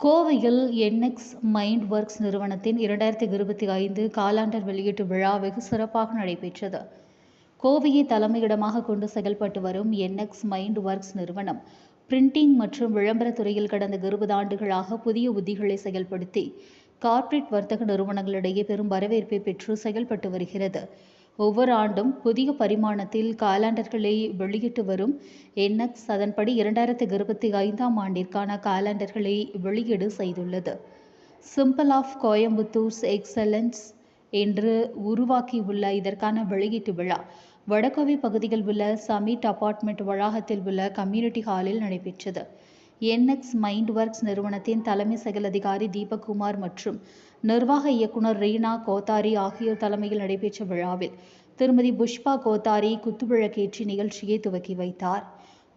கோவையில் nx mind works நிறுவனத்தின் இரண்டாயிரத்தி இருபத்தி ஐந்து காலாண்டர் வெளியீட்டு விழா வெகு சிறப்பாக நடைபெற்றது. கோவையை தலைமையிடமாக கொண்டு செயல்பட்டு வரும் என்எக்ஸ் மைண்ட் ஒர்க்ஸ் நிறுவனம் பிரிண்டிங் மற்றும் விளம்பரத் துறையில் கடந்த இருபது ஆண்டுகளாக புதிய உத்திகளை செயல்படுத்தி கார்ப்பரேட் வர்த்தக நிறுவனங்களிடையே பெரும் வரவேற்பை பெற்று செயல்பட்டு வருகிறது. ஒவ்வொரு ஆண்டும் புதிய பரிமாணத்தில் காலாண்டர்களை வெளியிட்டு வரும் என்எக்ஸ் அதன்படி இரண்டாயிரத்தி இருபத்தி ஐந்தாம் ஆண்டிற்கான காலாண்டர்களை வெளியீடு செய்துள்ளது. சிம்பிள் ஆஃப் கோயம்புத்தூர்ஸ் எக்ஸலன்ஸ் என்று உருவாக்கியுள்ள இதற்கான வெளியீட்டு விழா வடகோவை பகுதியில் உள்ள சமிட் அபார்ட்மெண்ட் வளாகத்தில் உள்ள கம்யூனிட்டி ஹாலில் நடைபெற்றது. என்எக்ஸ் மைண்ட் ஒர்க்ஸ் நிறுவனத்தின் தலைமை செயல் அதிகாரி தீபக்குமார் மற்றும் நிர்வாக இயக்குனர் ரீனா கோத்தாரி ஆகியோர் தலைமையில் நடைபெற்ற விழாவில் திருமதி புஷ்பா கோத்தாரி குத்துவிளக்கேற்றி நிகழ்ச்சியை துவக்கி வைத்தார்.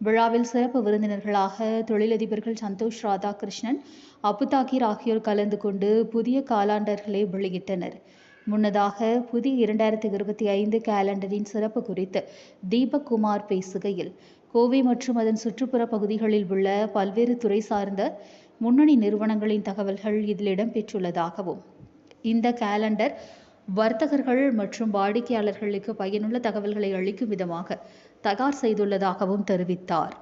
விழாவில் சிறப்பு விருந்தினர்களாக தொழிலதிபர்கள் சந்தோஷ் ராதாகிருஷ்ணன் அபுதாகிர் ஆகியோர் கலந்து கொண்டு புதிய காலாண்டர்களை வெளியிட்டனர். முன்னதாக புதிய இரண்டாயிரத்தி இருபத்தி ஐந்து கேலண்டரின் சிறப்பு குறித்து தீபக் குமார் பேசுகையில் கோவை மற்றும் அதன் சுற்றுப்புற பகுதிகளில் உள்ள பல்வேறு துறை சார்ந்த முன்னணி நிறுவனங்களின் தகவல்கள் இதில் இடம்பெற்றுள்ளதாகவும் இந்த கேலண்டர் வர்த்தகர்கள் மற்றும் வாடிக்கையாளர்களுக்கு பயனுள்ள தகவல்களை அளிக்கும் விதமாக தயார் செய்துள்ளதாகவும் தெரிவித்தார்.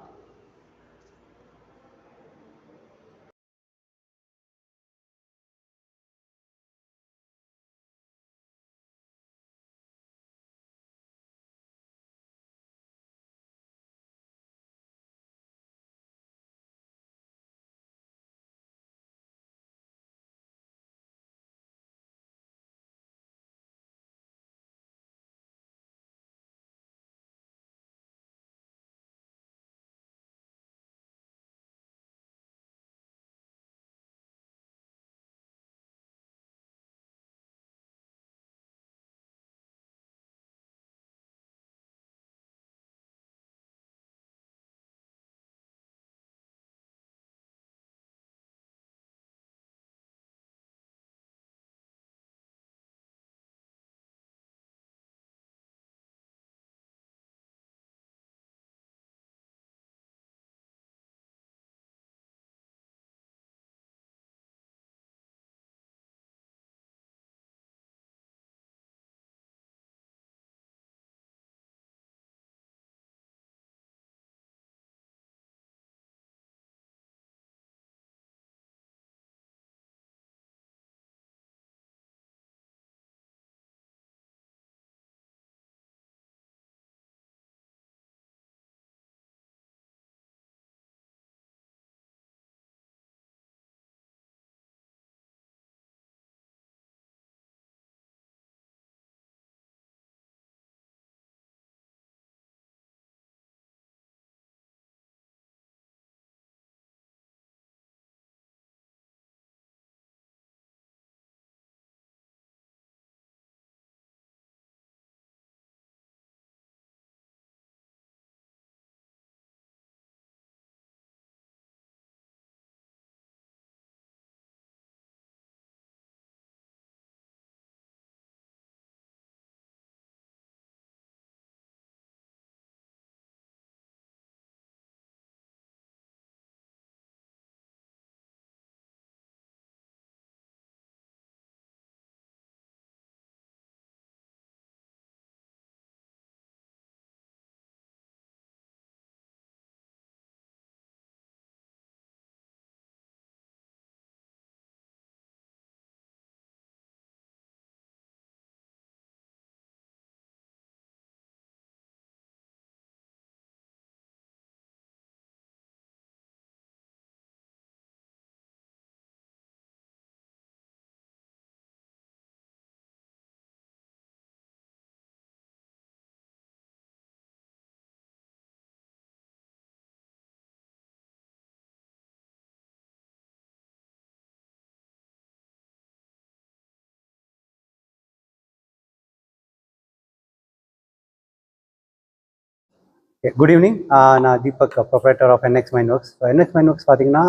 குட் ஈவினிங் நான் Deepak proprietor of NX mind works NX mind works பார்த்தீங்கன்னா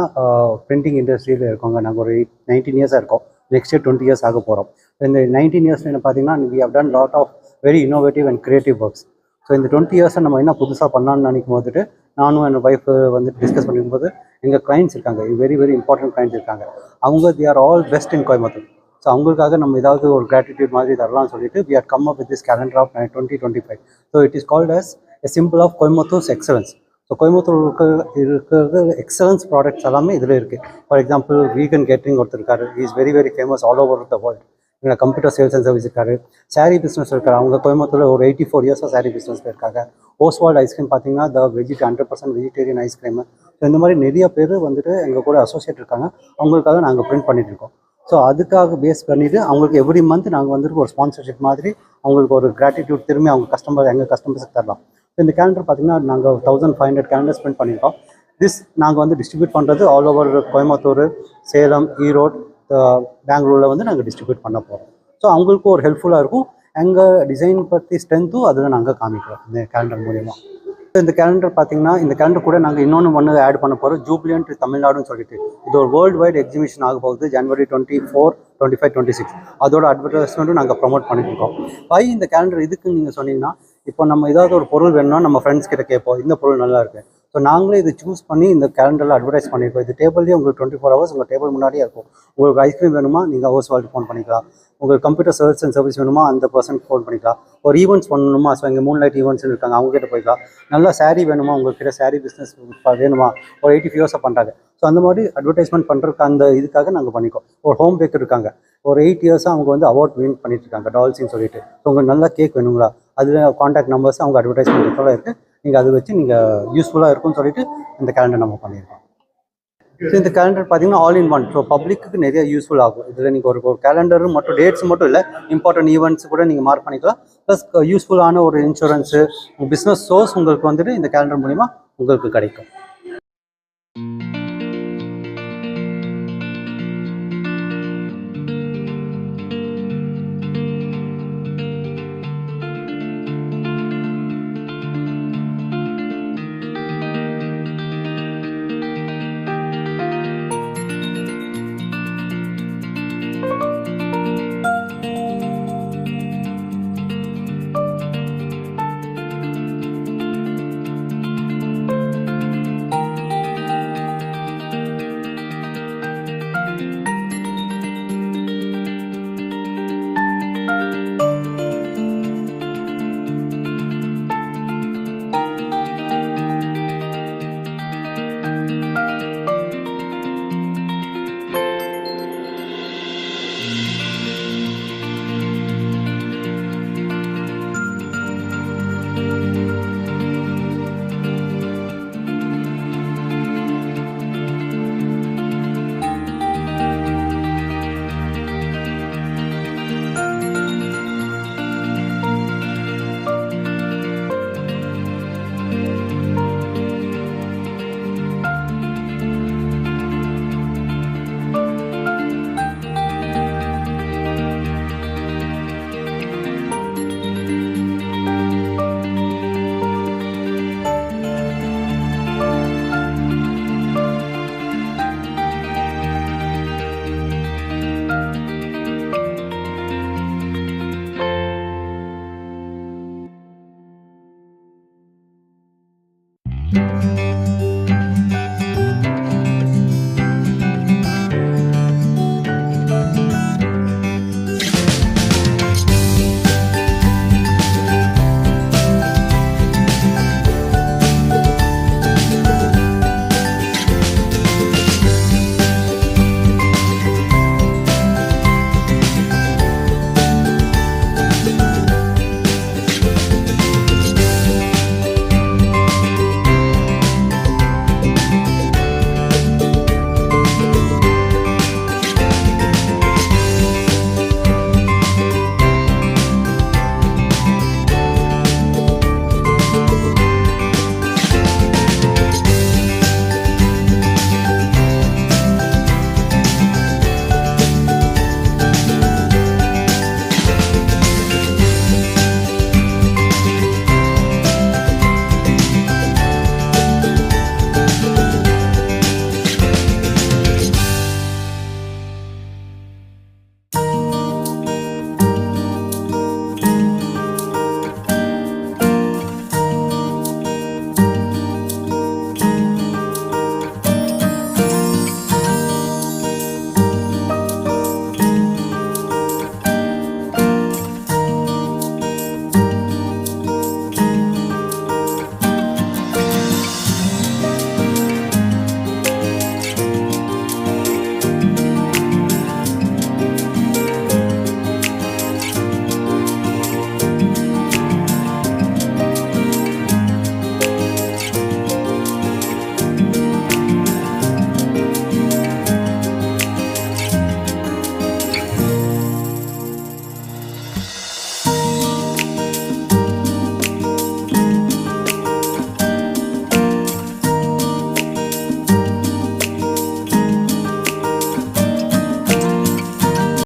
பிரிண்டிங் இண்டஸ்ட்ரியில் இருக்கோங்க. நாங்கள் ஒரு எயிட் நைன்டீன் இயர்ஸாக இருக்கோம். நெக்ஸ்ட் இயர் டுவெண்ட்டி இயர்ஸ் ஆக போகிறோம் இந்த நைன்டீன் இயர்ஸ் என்ன பார்த்தீங்கன்னா we have done lot of very innovative and creative works so இந்த டுவெண்ட்டி இயர்ஸை நம்ம என்ன புதுசாக பண்ணலாம்னு நினைக்கும் போதுட்டு நானும் என் ஒய்ஃப் வந்து டிஸ்கஸ் பண்ணிக்கும்போது எங்கள் கிளைண்ட்ஸ் இருக்காங்க. வெரி வெரி இம்பார்ட்டன்ட் கிளைண்ட்ஸ் இருக்காங்க. அவங்க they are all best in Coimbatore so அவங்களுக்காக நம்ம ஏதாவது ஒரு கிராட்டிடியூட் மாதிரி தரலாம்னு சொல்லிட்டு we are come up with this calendar of twenty twenty five so it is called as simple of Coimbatore's excellence so Coimbatore இருக்க இருக்கிறது எக்ஸலன்ஸ் ப்ராடக்ட்ஸ் எல்லாமே இதில் இருக்குது ஃபார் எக்ஸாம்பிள் வீகன் கேட்ரிங் ஒருத்தர் இருக்காரு. Is very very famous all over the world இல்லை computer sales and service இருக்காரு. Sari business இருக்காரு. அவங்க கோயம்புத்தூரில் ஒரு எயிட்டி ஃபோர் இயர்ஸாக சாரீ பிஸ்னஸில் இருக்காங்க. ஓஸ்வால்ட் ஐஸ்கிரீம் பார்த்தீங்கன்னா the வெஜிட் hundred percent vegetarian ice cream so இந்த மாதிரி நிறைய பேர் வந்துட்டு எங்கள் கூட அசோசியேட் இருக்காங்க. அவங்களுக்காக நாங்கள் பிரிண்ட் பண்ணிட்டு இருக்கோம். ஸோ அதுக்காக பேஸ் பண்ணிவிட்டு அவங்களுக்கு எவ்ரி மந்த் நாங்கள் வந்துட்டு ஒரு ஸ்பான்சர்ஷிப் மாதிரி அவங்களுக்கு ஒரு கிராட்டிடியூட் திரும்பி அவங்க கஸ்டமர் எங்கள் கஸ்டமர்ஸுக்கு தரலாம். இந்த கேலண்டர் பார்த்தீங்கன்னா நாங்கள் thousand five hundred calendar spend பண்ணியிருக்கோம் திஸ் நாங்கள் வந்து டிஸ்ட்ரிபியூட் பண்ணுறது ஆல் ஓவர் கோயம்புத்தூர் சேலம் ஈரோடு பெங்களூரில் வந்து நாங்கள் டிஸ்ட்ரிபியூட் பண்ண போகிறோம் ஸோ அவங்களுக்கும் ஒரு ஹெல்ப்ஃபுல்லாக இருக்கும். எங்கள் டிசைன் பற்றி ஸ்ட்ரென்த்தும் அதில் நாங்கள் காமிக்கிறோம் இந்த கேலண்டர் மூலிமா இந்த கேலண்டர் பார்த்தீங்கன்னா இந்த கேலண்டர் கூட நாங்கள் இன்னொன்று ஒன்று ஆட் பண்ண போகிறோம் ஜூப்ளியன்ட் தமிழ்நாடுன்னு சொல்லிட்டு. இது ஒரு வேர்ல்டு வைட் எக்ஸிபிஷன் ஆக போகுது January twenty four twenty five twenty six அதோட அட்வர்டைஸ்மெண்ட்டும் நாங்கள் ப்ரொமோட் பண்ணிட்டு இருக்கோம். வை இந்த கேலண்டர் இதுக்கு நீங்கள் சொன்னீங்கன்னா இப்போ நம்ம ஏதாவது ஒரு பொருள் வேணும்னா நம்ம ஃப்ரெண்ட்ஸ் கிட்ட கேட்போம் இந்த பொருள் நல்லா இருக்கு. ஸோ நாங்களே இது சூஸ் பண்ணி இந்த கேலண்டரில் அட்வர்டைஸ் பண்ணியிருக்கோம் இது டேபிள்லேயே உங்களுக்கு டுவெண்ட்டி ஃபோர் ஹவர்ஸ் உங்கள் டேபிள் முன்னாடியே இருக்கும். உங்களுக்கு ஐஸ்கிரீம் வேணுமா நீங்கள் ஹவுஸ் வாழ்க்கை ஃபோன் பண்ணிக்கலாம். உங்களுக்கு கம்ப்யூட்டர் சர்வீஸ் அண்ட் சர்வீஸ் வேணுமா அந்த பர்சனுக்கு ஃபோன் பண்ணிக்கலாம். ஒரு ஈவெண்ட்ஸ் பண்ணணுமா ஸோ இங்கே மூணு லைட் ஈவெண்ட்ஸ்னு இருக்காங்க அவங்ககிட்ட போய்க்கலாம். நல்லா சாரீ வேணுமா உங்கள்கிட்ட சாரீ பிஸ்னஸ் வேணுமா? ஒரு எயிட்டி ஃபியூர்ஸாக பண்ணுறாங்க ஸோ அந்த மாதிரி அட்வர்டைஸ்மெண்ட் பண்ணுறதுக்கு அந்த இதுக்காக நாங்கள் பண்ணிக்கோம். ஒரு ஹோம் பேக்கர் இருக்காங்க. ஒரு எயிட் இயர்ஸாக அவங்க வந்து அவார்ட் வின் பண்ணிட்டு இருக்காங்க டால்ஸின்னு சொல்லிட்டு. ஸோ உங்களுக்கு நல்ல கேக் வேணுங்களா? அதில் காண்டாக்ட் நம்பர்ஸ் அவங்க அட்வர்டைஸ்மெண்ட் பண்ணுறதுல இருக்குது நீங்கள் அதை வச்சு நீங்கள் யூஸ்ஃபுல்லாக இருக்கும்னு சொல்லிட்டு இந்த கேலண்டர் நம்ம பண்ணியிருக்கோம். ஸோ இந்த கேலண்டர் பார்த்தீங்கன்னா ஆல் இன் ஒன் ஸோ பப்ளிக்கு நிறைய யூஸ்ஃபுல் ஆகும். இதில் நீங்கள் ஒரு ஒரு கேலண்டர் மட்டும் டேட்ஸ் மட்டும் இல்லை இம்பார்ட்டன்ட் ஈவெண்ட்ஸ் கூட நீங்கள் மார்க் பண்ணிக்கலாம். ப்ளஸ் யூஸ்ஃபுல்லான ஒரு இன்சூரன்ஸு பிஸ்னஸ் சோர்ஸ் உங்களுக்கு வந்துட்டு இந்த கேலண்டர் மூலிமா உங்களுக்கு கிடைக்கும்.